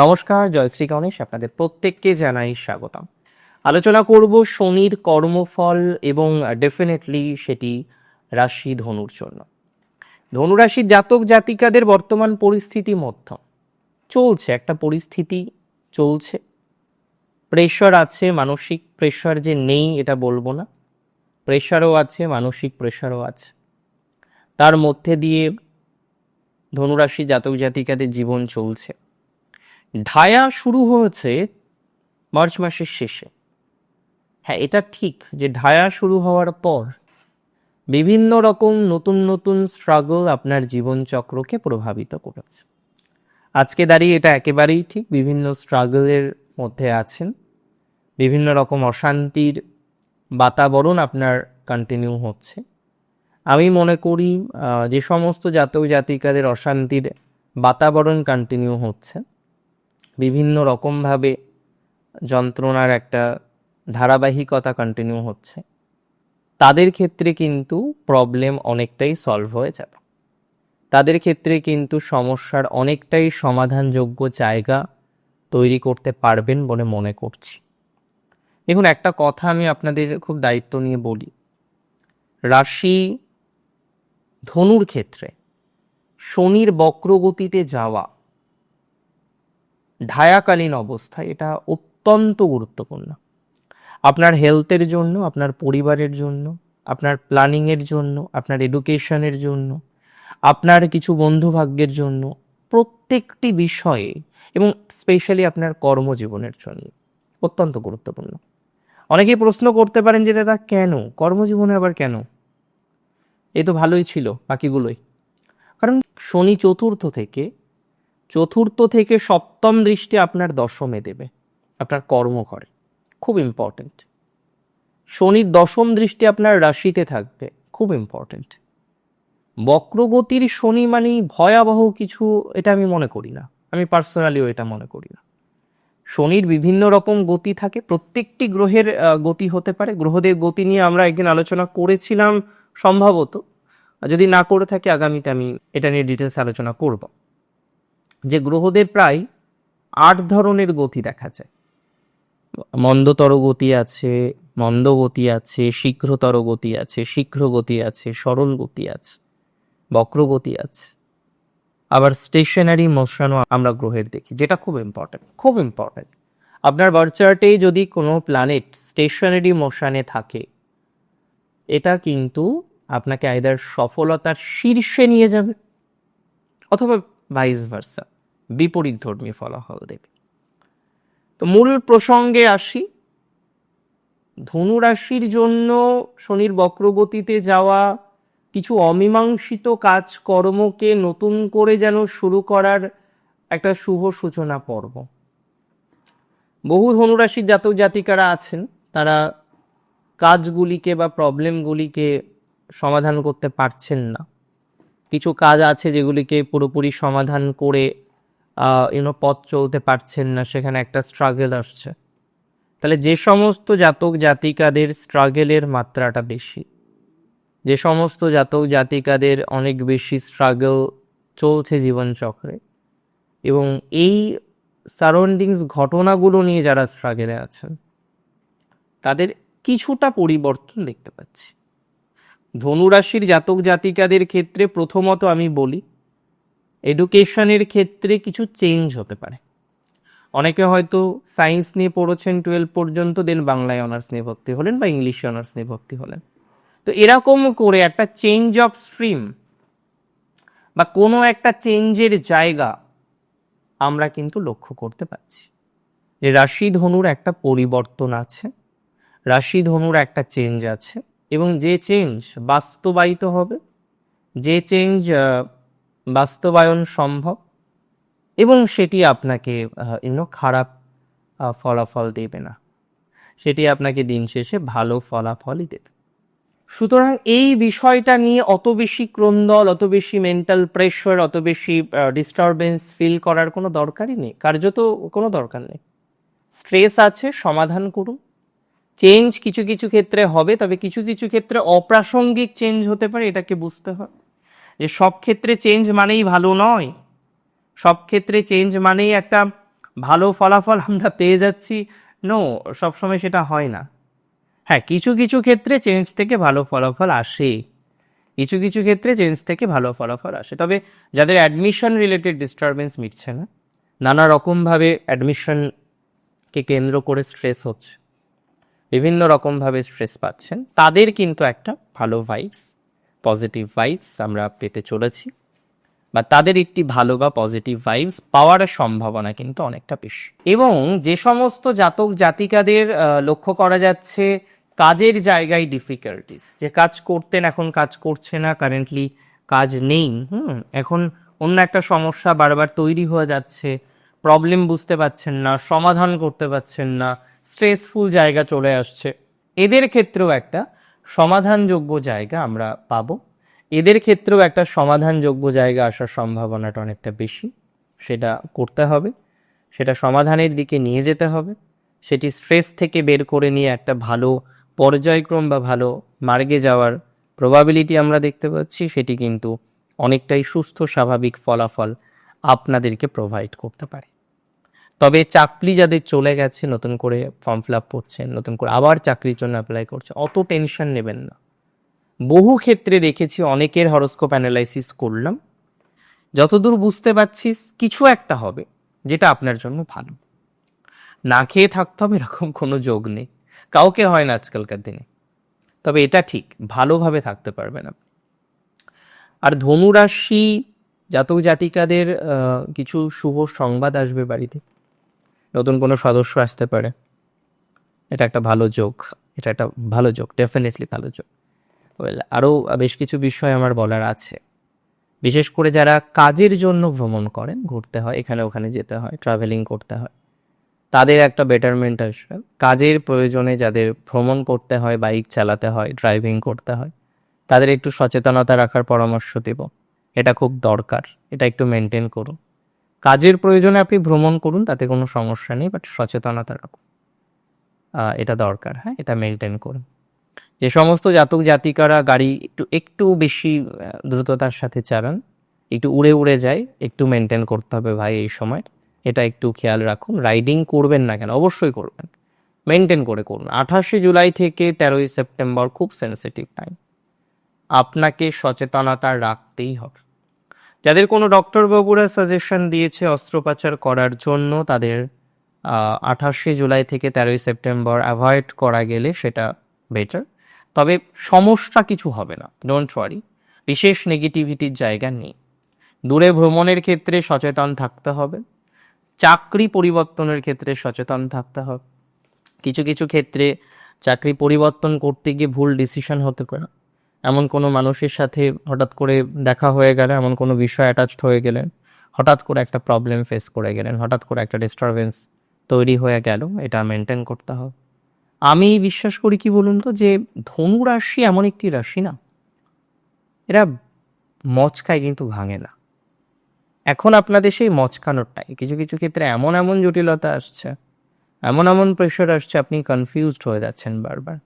নমস্কার জয়শ্রী গণেশ, আপনাদের প্রত্যেককে জানাই স্বাগতম। আলোচনা করব শনির কর্মফল এবং ডেফিনেটলি সেটি রাশি ধনুর জন্য। ধনুরাশির জাতক জাতিকাদের বর্তমান পরিস্থিতি মধ্যম। চলছে, একটা পরিস্থিতি চলছে। প্রেশার আছে, মানসিক প্রেশার যে নেই এটা বলব না। প্রেশারও আছে, মানসিক প্রেশারও আছে। তার মধ্যে দিয়ে ধনুরাশি জাতক জাতিকাদের জীবন চলছে। ঢায়া শুরু হয়েছে মার্চ মাসের শেষে। হ্যাঁ এটা ঠিক যে ঢায়া শুরু হওয়ার পর বিভিন্ন রকম নতুন নতুন স্ট্রাগল আপনার জীবনচক্রকে প্রভাবিত করেছে। আজকে দাঁড়িয়ে এটা একেবারেই ঠিক, বিভিন্ন স্ট্রাগলের মধ্যে আছেন, বিভিন্ন রকম অশান্তির বাতাবরণ আপনার কন্টিনিউ হচ্ছে। আমি মনে করি যে সমস্ত জাতক জাতিকাদের অশান্তির বাতাবরণ কন্টিনিউ হচ্ছে বিভিন্ন রকমভাবে যন্ত্রণার একটা ধারাবাহিকতা কন্টিনিউ হচ্ছে। তাদের ক্ষেত্রে কিন্তু প্রবলেম অনেকটাই সলভ হয়ে যাবে। তাদের ক্ষেত্রে কিন্তু সমস্যার অনেকটাই সমাধানযোগ্য জায়গা তৈরি করতে পারবেন বলে মনে করছি। দেখুন, একটা কথা আমি আপনাদের খুব দায়িত্ব নিয়ে বলি। রাশি ধনুর ক্ষেত্রে শনির বক্রগতিতে যাওয়া ঢায়াকালীন অবস্থা, এটা অত্যন্ত গুরুত্বপূর্ণ। আপনার হেলথের জন্য, আপনার পরিবারের জন্য, আপনার প্ল্যানিংয়ের জন্য, আপনার এডুকেশনের জন্য, আপনার কিছু বন্ধুভাগ্যের জন্য প্রত্যেকটি বিষয়ে এবং স্পেশালি আপনার কর্মজীবনের জন্য অত্যন্ত গুরুত্বপূর্ণ। অনেকেই প্রশ্ন করতে পারেন যে, দাদা, কেন? কর্মজীবনে আবার কেন? এ তো ভালোই ছিল, বাকিগুলোই। কারণ শনি চতুর্থ থেকে চতুর্থ থেকে সপ্তম দৃষ্টি আপনার দশমে দেবে। আপনার কর্মঘরে। খুব ইম্পর্ট্যান্ট শনির দশম দৃষ্টি আপনার রাশিতে থাকবে। খুব ইম্পর্ট্যান্ট বক্রগতির শনি মানেই ভয়াবহ কিছু, এটা আমি মনে করি না। আমি পার্সোনালিও এটা মনে করি না। শনির বিভিন্ন রকম গতি থাকে। প্রত্যেকটি গ্রহের গতি হতে পারে। গ্রহদের গতি নিয়ে আমরা একদিন আলোচনা করেছিলাম সম্ভবত। যদি না করে থাকি, আগামীতে আমি এটা নিয়ে ডিটেলস আলোচনা করব। যে গ্রহদের প্রায় আট ধরনের গতি দেখা যায়। মন্দতর গতি আছে, মন্দ গতি আছে, শীঘ্রতর গতি আছে, শীঘ্র গতি আছে, সরল গতি আছে বক্রগতি আছে। আবার স্টেশনারি মোশনও আমরা গ্রহের দেখি, যেটা খুব ইম্পর্ট্যান্ট খুব ইম্পর্ট্যান্ট আপনার বার্থ চার্টে যদি কোনো প্ল্যানেট স্টেশনারি মোশনে থাকে, এটা কিন্তু আপনাকে আইদার সফলতার শীর্ষে নিয়ে যাবে, অথবা ভাইস ভার্সা বিপরীত ধর্মী ফলাফল দেবে। তো মূল প্রসঙ্গে আসি। ধনু রাশির জন্য শনির বক্রগতিতে যাওয়া, কিছু অমীমাংসিত কাজকর্মকে নতুন করে যেন শুরু করার একটা শুভ সূচনা পর্ব। বহু ধনুরাশির জাতক জাতিকারা আছেন, তারা কাজগুলিকে বা প্রবলেমগুলিকে সমাধান করতে পারছেন না। কিছু কাজ আছে যেগুলিকে পুরোপুরি সমাধান করে ইউনো পথ চলতে পারছেন না, সেখানে একটা স্ট্রাগল আসছে। তাহলে যে সমস্ত জাতক জাতিকাদের স্ট্রাগেলের মাত্রাটা বেশি, যে সমস্ত জাতক জাতিকাদের অনেক বেশি স্ট্রাগল চলছে জীবনচক্রে, এবং এই সারাউন্ডিংস ঘটনাগুলো নিয়ে যারা স্ট্রাগেলে আছেন, তাদের কিছুটা পরিবর্তন দেখতে পাচ্ছি। ধনুরাশির জাতক জাতিকাদের ক্ষেত্রে প্রথমত আমি বলি এডুকেশনের ক্ষেত্রে কিছু চেঞ্জ হতে পারে। অনেকে হয়তো সায়েন্স নিয়ে পড়েছেন টুয়েলভ পর্যন্ত দেন বাংলায় অনার্স নিয়ে ভর্তি হলেন বা ইংলিশে অনার্স নিয়ে ভর্তি হলেন। তো এরকম করে একটা চেঞ্জ অফ স্ট্রিম বা কোনো একটা চেঞ্জের জায়গা আমরা কিন্তু লক্ষ্য করতে পারছি। যে রাশি ধনুর একটা পরিবর্তন আছে, রাশি ধনুর একটা চেঞ্জ আছে এবং যে চেঞ্জ বাস্তবায়িত হবে, যে চেঞ্জ বাস্তবায়ন সম্ভব, এবং সেটি আপনাকে ইউনো খারাপ ফলাফল দেবে না। সেটি আপনাকে দিন শেষে ভালো ফলাফলই দেবে। সুতরাং এই বিষয়টা নিয়ে অত বেশি ক্রন্দল, অত বেশি মেন্টাল প্রেশার অত বেশি ডিস্টারবেন্স ফিল করার কোনো দরকারই নেই। কার্যত কোনো দরকার নেই। স্ট্রেস আছে, সমাধান করুন। চেঞ্জ কিছু কিছু ক্ষেত্রে হবে, তবে কিছু কিছু ক্ষেত্রে অপ্রাসঙ্গিক চেঞ্জ হতে পারে, এটাকে বুঝতে হয়। যে সব ক্ষেত্রে চেঞ্জ মানেই ভালো নয়। সব ক্ষেত্রে চেঞ্জ মানেই একটা ভালো ফলাফল আমরা পেয়ে যাচ্ছি। নো সবসময় সেটা হয় না। হ্যাঁ কিছু কিছু ক্ষেত্রে চেঞ্জ থেকে ভালো ফলাফল আসে। কিছু কিছু ক্ষেত্রে চেঞ্জ থেকে ভালো ফলাফল আসে। তবে যাদের অ্যাডমিশন রিলেটেড ডিস্টারবেন্স মিটছে না, নানা রকমভাবে অ্যাডমিশনকে কেন্দ্র করে স্ট্রেস হচ্ছে। বিভিন্ন রকমভাবে স্ট্রেস পাচ্ছেন, তাদের কিন্তু একটা ভালো ভাইবস পজিটিভ ভাইবস আমরা পেতে চলেছি। বা তাদের একটি ভালো বা পজিটিভ ভাইবস পাওয়ার সম্ভাবনা কিন্তু অনেকটা বেশি। এবং যে সমস্ত জাতক জাতিকাদের লক্ষ্য করা যাচ্ছে, কাজের জায়গায় ডিফিকাল্টিস যে কাজ করতেন, এখন কাজ করছে না কারেন্টলি কাজ নেই, হুম, এখন অন্য একটা সমস্যা বারবার তৈরি হয়ে যাচ্ছে প্রবলেম বুঝতে পারছেন না, সমাধান করতে পারছেন না স্ট্রেসফুল জায়গা চলে আসছে। এদের ক্ষেত্রেও একটা সমাধানযোগ্য জায়গা আমরা পাবো। এদের ক্ষেত্রেও একটা সমাধানযোগ্য জায়গা আসার সম্ভাবনাটা অনেকটা বেশি। সেটা করতে হবে। সেটা সমাধানের দিকে নিয়ে যেতে হবে। সেটি স্ট্রেস থেকে বের করে নিয়ে একটা ভালো পর্যায়ক্রম বা ভালো মার্গে যাওয়ার প্রবাবিলিটি আমরা দেখতে পাচ্ছি। সেটি কিন্তু অনেকটাই সুস্থ, স্বাভাবিক ফলাফল আপনাদেরকে প্রোভাইড করতে পারে। তবে চাকরি যাদের চলে গেছে, নতুন করে ফর্ম ফিল আপ করছেন নতুন করে আবার চাকরির জন্য অ্যাপ্লাই করছে, অত টেনশন নেবেন না। বহু ক্ষেত্রে দেখেছি, অনেকের হরোস্কোপ অ্যানালাইসিস করলাম। যতদূর বুঝতে পারছিস কিছু একটা হবে, যেটা আপনার জন্য ভালো। না খেয়ে থাকতে হবে, এরকম কোনো যোগ নেই। কাউকে হয় না আজকালকার দিনে। তবে এটা ঠিক, ভালোভাবে থাকতে পারবেন আপনি। আর ধনুরাশি জাতক জাতিকাদের কিছু শুভ সংবাদ আসবে বাড়িতে। নতুন কোনো সদস্য আসতে পারে। এটা একটা ভালো যোগ, এটা একটা ভালো যোগ ডেফিনেটলি ভালো যোগ। ওয়েল আরও বেশ কিছু বিষয় আমার বলার আছে। বিশেষ করে যারা কাজের জন্য ভ্রমণ করেন, ঘুরতে হয়, এখানে ওখানে যেতে হয় ট্রাভেলিং করতে হয়, তাদের একটা বেটারমেন্ট আসবে। কাজের প্রয়োজনে যাদের ভ্রমণ করতে হয় বাইক চালাতে হয় ড্রাইভিং করতে হয়, তাদের একটু সচেতনতা রাখার পরামর্শ দেব। এটা খুব দরকার, এটা একটু মেনটেন করুন। কাজের প্রয়োজনে আপনি ভ্রমণ করুন, তাতে কোনো সমস্যা নেই বাট সচেতনতা রাখুন। এটা দরকার হ্যাঁ? এটা মেনটেন করুন। যে সমস্ত জাতক জাতিকারা গাড়ি একটু একটু বেশি দ্রুততার সাথে চালান, একটু উড়ে উড়ে যায়, একটু মেনটেন করতে হবে ভাই এই সময়। এটা একটু খেয়াল রাখুন রাইডিং করবেন না কেন? অবশ্যই করবেন। মেনটেন করে করুন। আঠাশে জুলাই থেকে তেরোই সেপ্টেম্বর খুব সেন্সিটিভ টাইম আপনাকে সচেতনতা রাখতেই হবে। যাদের কোনো ডক্টর বাবুরা সাজেশন দিয়েছে অস্ত্রোপচার করার জন্য, তাদের আঠাশে জুলাই থেকে তেরোই সেপ্টেম্বর অ্যাভয়েড করা গেলে সেটা বেটার তবে সমস্যা কিছু হবে না ডোন্ট ওয়ারি বিশেষ নেগেটিভিটির জায়গা নেই। দূরে ভ্রমণের ক্ষেত্রে সচেতন থাকতে হবে। চাকরি পরিবর্তনের ক্ষেত্রে সচেতন থাকতে হবে। কিছু কিছু ক্ষেত্রে চাকরি পরিবর্তন করতে গিয়ে ভুল ডিসিশন হতে পারে। এমন কোনো মানুষের সাথে হঠাৎ করে দেখা হয়ে গেলে, এমন কোনো বিষয় অ্যাটাচড হয়ে গেলেন হঠাৎ করে একটা প্রবলেম ফেস করে গেলেন, হঠাৎ করে একটা ডিস্টারবেন্স তৈরি হয়ে গেল, এটা মেনটেন করতে হবে। আমি বিশ্বাস করি কি বলুন তো, যে ধনু রাশি এমন একটি রাশি না। এরা মচকায় কিন্তু ভাঙে না। এখন আপনাদের সেই মচকানোরটাই কিছু কিছু ক্ষেত্রে এমন এমন জটিলতা আসছে, এমন এমন প্রেশার আসছে, আপনি কনফিউজড হয়ে যাচ্ছেন বারবার।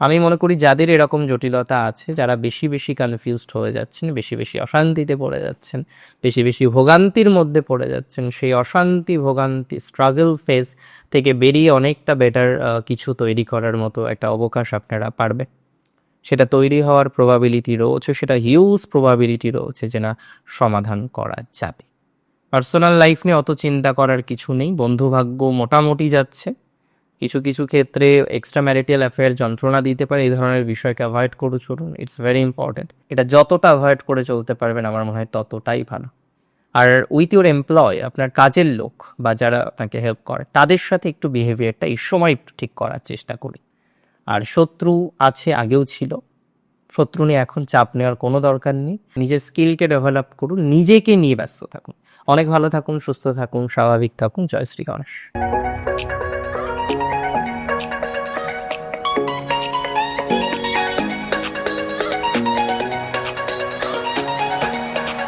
আমি মনে করি যাদের এরকম জটিলতা আছে, যারা বেশি বেশি কনফিউজড হয়ে যাচ্ছেন, বেশি বেশি অশান্তিতে পড়ে যাচ্ছেন, বেশি বেশি ভোগান্তির মধ্যে পড়ে যাচ্ছেন, সেই অশান্তি, ভোগান্তি স্ট্রাগল ফেজ থেকে বেরিয়ে অনেকটা বেটার কিছু তৈরি করার মতো একটা অবকাশ আপনারা পারবে সেটা তৈরি হওয়ার প্রবাবিলিটি রয়েছে, সেটা হিউজ প্রবাবিলিটি রয়েছে যে না সমাধান করা যাবে। পার্সোনাল লাইফ নিয়ে অত চিন্তা করার কিছু নেই, বন্ধুভাগ্য মোটামুটি যাচ্ছে। কিছু কিছু ক্ষেত্রে এক্সট্রা ম্যারিটাল অ্যাফেয়ার যন্ত্রণা দিতে পারে, এই ধরনের বিষয়কে অ্যাভয়েড করে চলুন ইটস ভেরি ইম্পর্টেন্ট এটা যতটা অ্যাভয়েড করে চলতে পারবেন আমার মনে হয় ততটাই ভালো। আর উইথ ইউর এমপ্লয় আপনার কাজের লোক বা যারা আপনাকে হেল্প করে, তাদের সাথে একটু বিহেভিয়ারটা এই সময় একটু ঠিক করার চেষ্টা করি। আর শত্রু আছে, আগেও ছিল। শত্রু নিয়ে এখন চাপ নেওয়ার কোনো দরকার নেই। নিজের স্কিলকে ডেভেলপ করুন, নিজেকে নিয়ে ব্যস্ত থাকুন। অনেক ভালো থাকুন, সুস্থ থাকুন, স্বাভাবিক থাকুন। জয় শ্রী গণেশ।